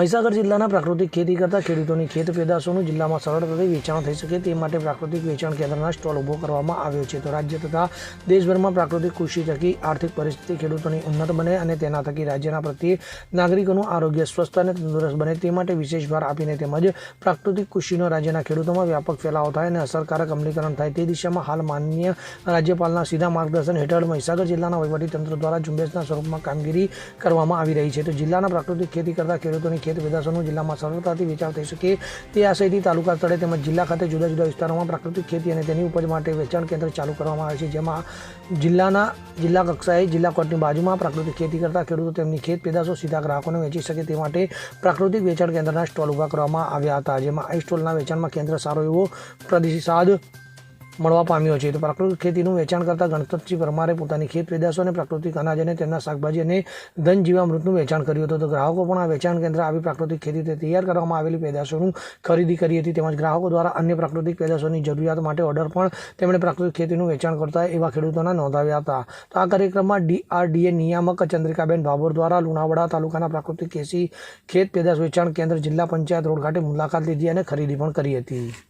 મહીસાગર જિલ્લાના પ્રાકૃતિક ખેતી કરતા ખેડૂતોની ખેત પેદાશોનું જિલ્લામાં સરળતાથી વેચાણ થઈ શકે તે માટે પ્રાકૃતિક વેચાણ કેન્દ્રના સ્ટોલ ઊભો કરવામાં આવ્યો છે. તો રાજ્ય તથા દેશભરમાં પ્રાકૃતિક કૃષિ થકી આર્થિક પરિસ્થિતિ ખેડૂતોની ઉન્નત બને અને તેના થકી રાજ્યના પ્રત્યે નાગરિકોનું આરોગ્ય સ્વસ્થ અને તંદુરસ્ત બને તે માટે વિશેષ ભાર આપીને તેમજ પ્રાકૃતિક કૃષિનો રાજ્યના ખેડૂતોમાં વ્યાપક ફેલાવો થાય અને અસરકારક અમલીકરણ થાય તે દિશામાં હાલ માનનીય રાજ્યપાલના સીધા માર્ગદર્શન હેઠળ મહીસાગર જિલ્લાના વહીવટીતંત્ર દ્વારા ઝુંબેશના સ્વરૂપમાં કામગીરી કરવામાં આવી રહી છે. તો જિલ્લાના પ્રાકૃતિક ખેતી કરતા ખેડૂતોની ખેત પેદાશોનું જિલ્લામાં સરળતાથી વેચાણ થઈ શકે તે આશયથી તાલુકા સ્તરે તેમજ જિલ્લા ખાતે જુદા જુદા વિસ્તારોમાં પ્રાકૃતિક ખેતી અને તેની ઉપજ માટે વેચાણ કેન્દ્ર ચાલુ કરવામાં આવે છે. જેમાં જિલ્લાના જિલ્લા કક્ષાએ જિલ્લા કોર્ટની બાજુમાં પ્રાકૃતિક ખેતી કરતા ખેડૂતો તેમની ખેત પેદાશો સીધા ગ્રાહકોને વેચી શકે તે માટે પ્રાકૃતિક વેચાણ કેન્દ્રના સ્ટોલ ઊભા કરવામાં આવ્યા હતા. જેમાં આ સ્ટોલના વેચાણમાં કેન્દ્ર સારો એવો પ્રતિસાદ મળવા પામ્યો છે. તો પ્રાકૃતિક ખેતીનું વેચાણ કરતા ગણપતસિંહ પરમારે પોતાની ખેત પેદાશો અને પ્રાકૃતિક અનાજ અને તેમના શાકભાજી અને ધન જીવામૃતનું વેચાણ કર્યું હતું. તો ગ્રાહકો પણ આ વેચાણ કેન્દ્ર આવી પ્રાકૃતિક ખેતીથી તૈયાર કરવામાં આવેલી પેદાશોનું ખરીદી કરી હતી. તેમજ ગ્રાહકો દ્વારા અન્ય પ્રાકૃતિક પેદાશોની જરૂરિયાત માટે ઓર્ડર પણ તેમણે પ્રાકૃતિક ખેતીનું વેચાણ કરતા એવા ખેડૂતોના નોંધાવ્યા હતા. તો આ કાર્યક્રમમાં ડીઆરડીએ નિયામક ચંદ્રિકાબેન ભાભોર દ્વારા લુણાવાડા તાલુકાના પ્રાકૃતિક ખેતી ખેત પેદાશ વેચાણ કેન્દ્ર જિલ્લા પંચાયત રોડ ખાતે મુલાકાત લીધી અને ખરીદી પણ કરી હતી.